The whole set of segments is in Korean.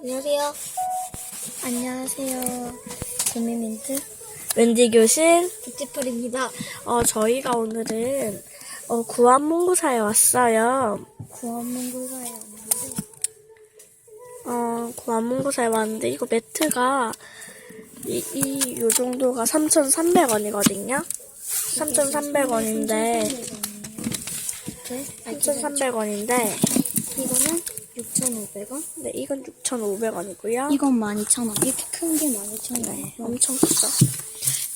안녕하세요. 안녕하세요. 고미민트 wendy 교실. 뷰티풀입니다. 어, 저희가 오늘은 어, 구암문구사에 왔어요. 구원문고사에 왔는데 어, 구암문구사에 왔는데 이거 매트가 이, 이, 요 정도가 3,300원이거든요. 3,300원인데, 이렇게 3,300원인데, 이거는 6,500원. 네, 이건 6,500원이고요. 이건 12,000원. 이렇게 큰 게 12,000원. 네, 엄청 크죠.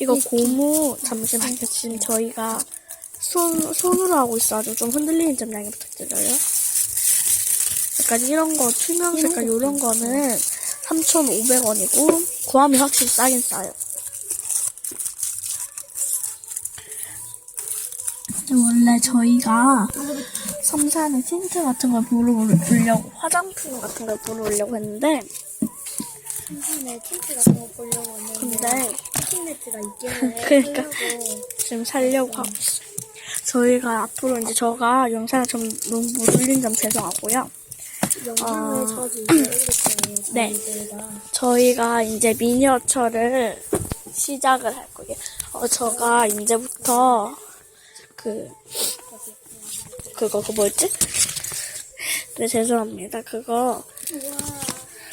이거 고무, 잠시만요. 지금 저희가 손, 손으로 하고 있어가지고 좀 흔들리는 점 양해 부탁드려요. 약간 이런 거, 투명 색깔 이런 거는 3,500원이고, 구함이 확실히 싸긴 싸요. 원래 저희가 섬산에 틴트 같은 걸 보러 오려고, 화장품 같은 걸 보러 오려고 했는데, 한번에 틴트 같은 거 보려고 왔는데 근데 틴트가 있길래 그러니까. 보려고 지금 살려고 하고 있어요. 저희가 앞으로 이제 저가 영상을 좀 너무 못 올린 점 죄송하고요. 영상을 아. 자주 올렸잖아요. 네. 저희가. 저희가 이제 미니어처를 시작을 할 거예요. 어, 저가 이제부터 그, 그거, 그 뭐였지? 네, 죄송합니다. 그거,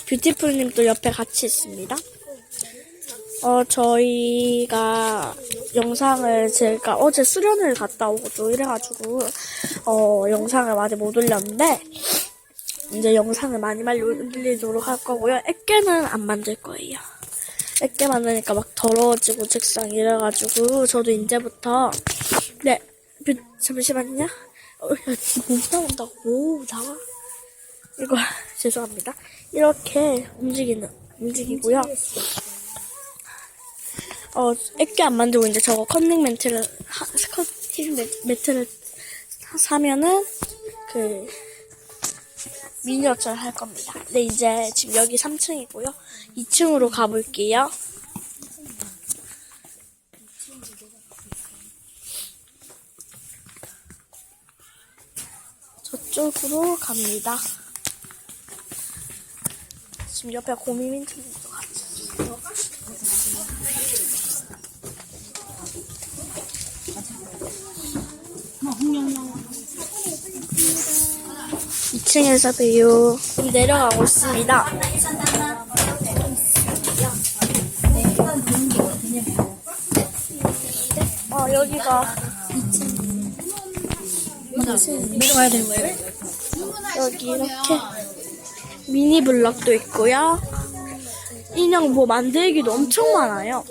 뷰티풀님 도 옆에 같이 있습니다. 어, 저희가 영상을 제가 어제 수련을 갔다 오고 또 이래가지고, 어, 영상을 많이 못 올렸는데, 이제 영상을 많이 많이 올리도록 할 거고요. 액계는 안 만들 거예요. 액계 만드니까 막 더러워지고 책상 이래가지고, 저도 이제부터, 네, 뷰, 잠시만요. 어, 야, 못 나온다고. 나와. 이거, 죄송합니다. 이렇게 움직이는, 움직이고요. 어, 액기 안 만들고 이제 저거 컨닝 멘트를, 하, 컨닝 멘- 매트를 사- 사면은, 그, 미니어처를 할 겁니다. 근데 이제 지금 여기 3층이고요. 2층으로 가볼게요. 저쪽으로 갑니다. 지금 옆에 고미민트님도 같이. 2층에서 봬요. 내려가고 있습니다. 어, 여기가 내려가야 되는 거예요? 여기 이렇게 미니 블럭도 있고요. 인형 뭐 만들기도 엄청 많아요.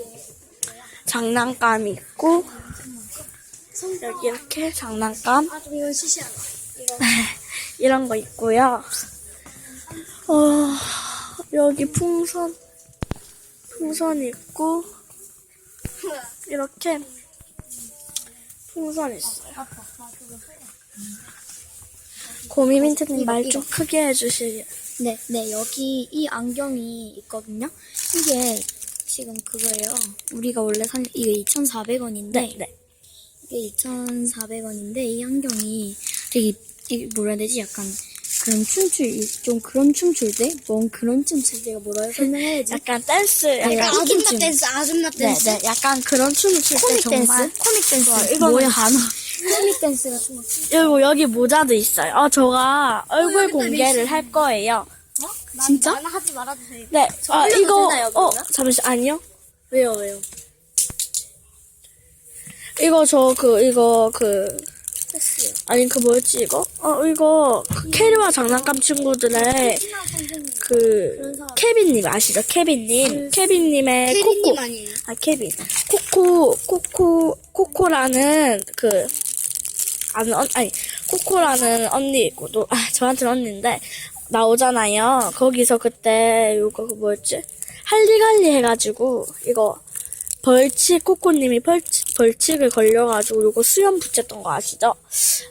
장난감 있고 여기 이렇게 장난감. 이런 거 있고요. 어, 여기 풍선 풍선 있고 이렇게 풍선 있어요. 고미민트님 말 좀 크게 해주실. 네, 네, 여기 이 안경이 있거든요. 이게 지금 그거예요. 우리가 원래 산, 이게 2,400원인데, 네, 네. 이게 2,400원인데, 이 안경이 되게, 뭐라 해야 되지? 약간 그런 춤출, 좀 그런 춤출 때? 뭔 그런 춤출 때가 뭐라 설명해야 되지? 약간 댄스, 네, 약간 아줌마 댄스, 아줌마 네, 네, 약간 그런 춤을 출때 코믹 정말. 댄스? 코믹 댄스. 이거는 뭐야? 단 어. 코믹 댄스 같은 거. 그리고 여기 모자도 있어요. 어, 저가 얼굴 여기다 공개를 할 거예요. 진짜? 나는 하지 말아주세요. 네, 아, 올려도 이거, 되나요, 어, 그러면? 잠시, 아니요. 왜요, 왜요? 이거 저 그 이거 그 했어요. 아니 그 뭐였지 이거? 어 이거 그 캐리와 장난감 친구들의 그 케빈님 아시죠? 케빈님 케빈님의 코코 케리님 아니에요? 아 케빈 코코 코코 코코라는 그 아는 언 아니 코코라는 언니 있고 또 아 저한테는 언니인데 나오잖아요. 거기서 그때 이거 그 뭐였지? 할리갈리 해가지고 이거 벌칙 코코님이 벌칙, 벌칙을 걸려가지고 요거 수염 붙였던 거 아시죠?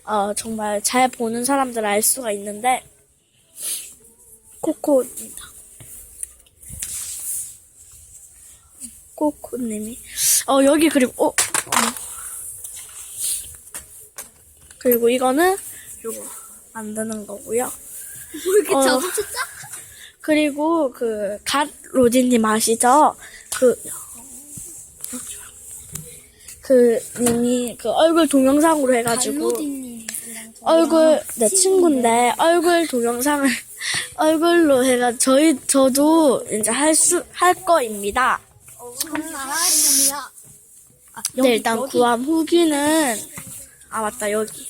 어 정말 잘 보는 사람들 알 수가 있는데 코코입니다. 코코님이 어 여기 그리고 어, 어. 그리고 이거는 요거 만드는 거고요. 뭐 이렇게 어. 자동차 짜? 그리고 그 갓 로지님 아시죠? 그, 그 님이 그 얼굴 동영상으로 해가지고 갈로디님이랑 얼굴 내 친구인데 얼굴 동영상을 얼굴로 해가 저희 저도 이제 할 수 할 거입니다. 알아야 네 일단 구함 후기는 아 맞다 여기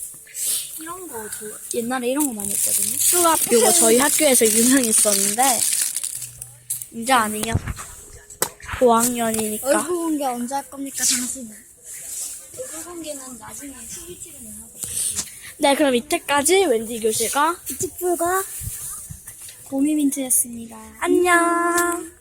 이런 거 저 옛날에 이런 거 많이 했거든요. 수갑 요거 저희 학교에서 유명했었는데 이제 아니요. 고학년이니까 얼굴 공개 언제 할 겁니까, 당신은? 얼굴 공개는 나중에 수비치를 하고. 네 그럼 이때까지 wendy 교실과 이특불과 고미민트였습니다. 안녕.